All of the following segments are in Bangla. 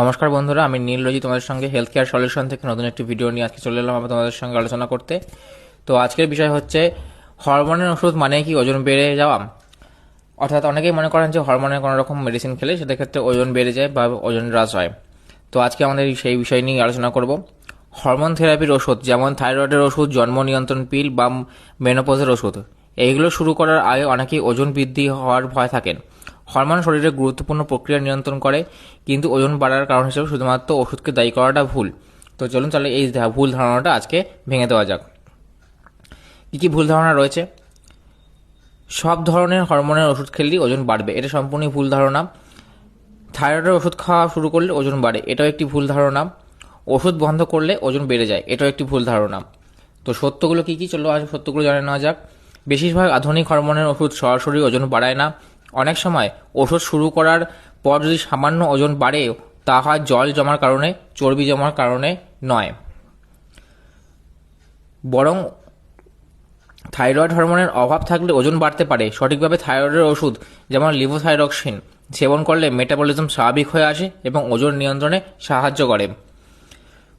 নমস্কার বন্ধুরা, আমি নীলরজি তোমাদের সঙ্গে হেলথ কেয়ার সলিউশন থেকে নতুন একটি ভিডিও নিয়ে আজকে চলে এলাম আমি তোমাদের সঙ্গে আলোচনা করতে। তো আজকের বিষয় হচ্ছে, হরমোনের ওষুধ মানে কি, ওজন বেড়ে যাওয়া? অর্থাৎ অনেকেই মনে করেন যে হরমোনের কোনো রকম মেডিসিন খেলে সেটা ক্ষেত্রে ওজন বেড়ে যায় বা ওজন হ্রাস হয়। তো আজকে আমাদের সেই বিষয় নিয়ে আলোচনা করব। হরমোন থেরাপির ওষুধ, যেমন থাইরয়েডের ওষুধ জন্ম নিয়ন্ত্রণ পিল বা মেনোপজের ওষুধ, এইগুলো শুরু করার আগে অনেকেই ওজন বৃদ্ধি হওয়ার ভয় থাকেন। হরমোন শরীরের গুরুত্বপূর্ণ প্রক্রিয়া নিয়ন্ত্রণ করে, কিন্তু ওজন বাড়ার কারণ হিসেবে শুধুমাত্র ওষুধকে দায়ী করাটা ভুল। তো চলুন তাহলে এই ভুল ধারণাটা আজকে ভেঙে দেওয়া যাক। কী কী ভুল ধারণা রয়েছে? সব ধরনের হরমোনের ওষুধ খেলেই ওজন বাড়বে, এটা সম্পূর্ণই ভুল ধারণা। থাইরয়েডের ওষুধ খাওয়া শুরু করলে ওজন বাড়ে, এটাও একটি ভুল ধারণা। ওষুধ বন্ধ করলে ওজন বেড়ে যায়, এটাও একটি ভুল ধারণা। তো সত্যগুলো কী কী? চলো আজ সত্যগুলো জানে নেওয়া যাক। বেশিরভাগ আধুনিক হরমোনের ওষুধ সরাসরি ওজন বাড়ায় না অনেক সময় ওষুধ শুরু করার পর যদি সামান্য ওজন বাড়ে, তা হয় জল জমার কারণে, চর্বি জমার কারণে নয়। বরং থাইরয়েড হরমোনের অভাব থাকলে ওজন বাড়তে পারে। সঠিকভাবে থাইরয়েডের ওষুধ, যেমন লিভোথাইরক্সিন, সেবন করলে মেটাবলিজম স্বাভাবিক হয়ে আসে এবং ওজন নিয়ন্ত্রণে সাহায্য করে।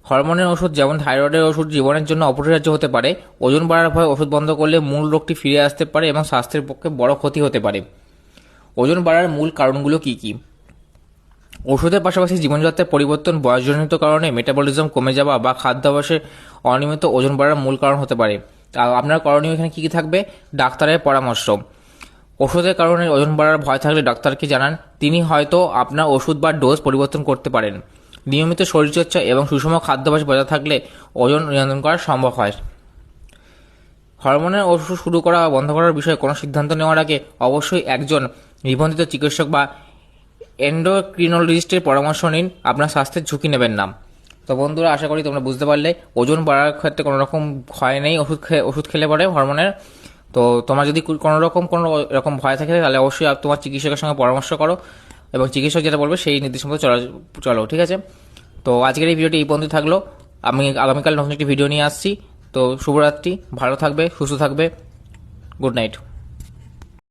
হরমোনের ওষুধ, যেমন থাইরয়েডের ওষুধ, জীবনের জন্য অপরিহার্য হতে পারে। ওজন বাড়ার ভয়ে ওষুধ বন্ধ করলে মূল রোগটি ফিরে আসতে পারে এবং স্বাস্থ্যের পক্ষে বড় ক্ষতি হতে পারে। ওজন বাড়ার মূল কারণগুলো কী কী? ওষুধের পাশাপাশি জীবনযাত্রার পরিবর্তন, বয়সজনিত কারণে মেটাবলিজম কমে যাওয়া বা খাদ্যাভ্যাসে অনিয়মিত ওজন বাড়ার মূল কারণ হতে পারে। আপনার করণীয় এখানে কী কী থাকবে? ডাক্তারের পরামর্শ। ওষুধের কারণে ওজন বাড়ার ভয় থাকলে ডাক্তারকে জানান, তিনি হয়তো আপনার ওষুধ বা ডোজ পরিবর্তন করতে পারেন। নিয়মিত শরীরচর্চা এবং সুষম খাদ্যাভ্যাস বজায় থাকলে ওজন নিয়ন্ত্রণ করা সম্ভব হয়। হরমোনের ওষুধ শুরু করা বা বন্ধ করার বিষয়ে কোনো সিদ্ধান্ত নেওয়ার আগে অবশ্যই একজন নিবন্ধিত চিকিৎসক বা এন্ডোক্রিনোলজিস্টের পরামর্শ নিন। আপনার স্বাস্থ্যের ঝুঁকি নেবেন না। তো বন্ধুরা, আশা করি তোমরা বুঝতে পারলে। ওজন বাড়ার ক্ষেত্রে কোনো রকম ভয় নেই, ওষুধ খেয়ে ওষুধ খেলে পরে হরমোনের। তো তোমার যদি কোনো রকম কোনো এরকম ভয় থাকে, তাহলে অবশ্যই তোমার চিকিৎসকের সঙ্গে পরামর্শ করো এবং চিকিৎসক যেটা বলবে সেই নির্দেশ মতো চলা, চলো, ঠিক আছে? তো আজকের এই ভিডিওটি এই পর্যন্ত থাকল। আমি আগামীকাল নতুন একটি ভিডিও নিয়ে আসছি। তো শুভরাত্রি ভালো থাকবে সুস্থ থাকবে গুড নাইট